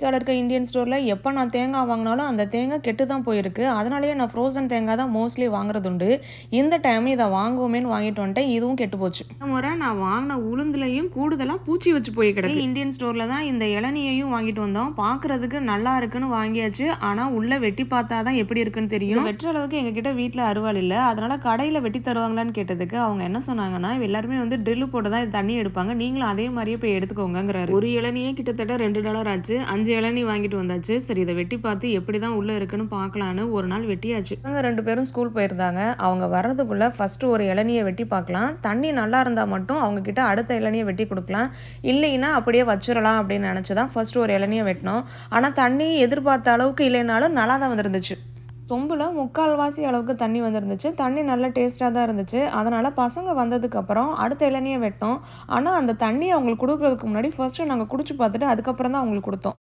கீழே இருக்க இந்தியன் ஸ்டோரில் எப்போ நான் தேங்காய் வாங்கினாலும் அந்த தேங்காய் கெட்டு தான் போயிருக்கு. அதனாலேயே நான் ஃப்ரோசன் தேங்காய் தான் மோஸ்ட்லி வாங்குறது உண்டு. இந்த டைம் இதை வாங்குவோமேன்னு வாங்கிட்டு வந்துட்டேன். இதுவும் கெட்டு போச்சு. முறை நான் வாங்கின உளுந்துலையும் கூடுதலாக பூச்சி வச்சு போய் கிடக்கு. இந்தியன் ஸ்டோரில் தான் இந்த இளநியையும் வாங்கிட்டு வந்தோம். பார்க்கறதுக்கு நல்லா இருக்குன்னு வாங்கியாச்சு. ஆனால் உள்ளே வெட்டி பார்த்தா தான் எப்படி இருக்குன்னு தெரியும். வெட்டுற அளவுக்கு எங்ககிட்ட வீட்டில் அருவாள் இல்லை. அதனால கடையில் வெட்டி தருவாங்களான்னு கேட்டதுக்கு அவங்க என்ன சொன்னாங்கன்னா எல்லாருமே வந்து ட்ரில்லு போட்டு தான் தண்ணி எடுப்பாங்க. நீங்களும் அதே மாதிரியே போய் எடுத்துக்கோங்கிறாரு ஒரு இளநியே கிட்டத்தட்ட ரெண்டு டாலர் ஆச்சு. அஞ்சு இளநீ வாங்கிட்டு வந்தாச்சு. சரி இதை வெட்டி பார்த்து எப்படி தான் உள்ளே இருக்குன்னு பார்க்கலான்னு ஒரு நாள் வெட்டியாச்சு. அவங்க ரெண்டு பேரும் ஸ்கூல் போயிருந்தாங்க. அவங்க வர்றதுக்குள்ளே ஃபஸ்ட்டு ஒரு இளநியை வெட்டி பார்க்கலாம். தண்ணி நல்லா இருந்தால் மட்டும் அவங்கக்கிட்ட அடுத்த இளநியை வெட்டி கொடுக்கலாம். இல்லைன்னா அப்படியே வச்சிடலாம் அப்படின்னு நினச்சி தான் ஃபஸ்ட்டு ஒரு இளநியை வெட்டினோம். ஆனால் தண்ணி எதிர்பார்த்த அளவுக்கு இல்லைனாலும் நல்லா தான் வந்துருந்துச்சு. சொம்பில் முக்கால்வாசி அளவுக்கு தண்ணி வந்துருந்துச்சு. தண்ணி நல்ல டேஸ்ட்டாக தான் இருந்துச்சு. அதனால் பசங்க வந்ததுக்கப்புறம் அடுத்த இளநியை வெட்டோம் ஆனால் அந்த தண்ணியை அவங்களுக்கு கொடுக்குறதுக்கு முன்னாடி ஃபர்ஸ்ட்டு நாங்கள் குடிச்சு பார்த்துட்டு அதுக்கப்புறம் தான் அவங்களுக்கு கொடுத்தோம்.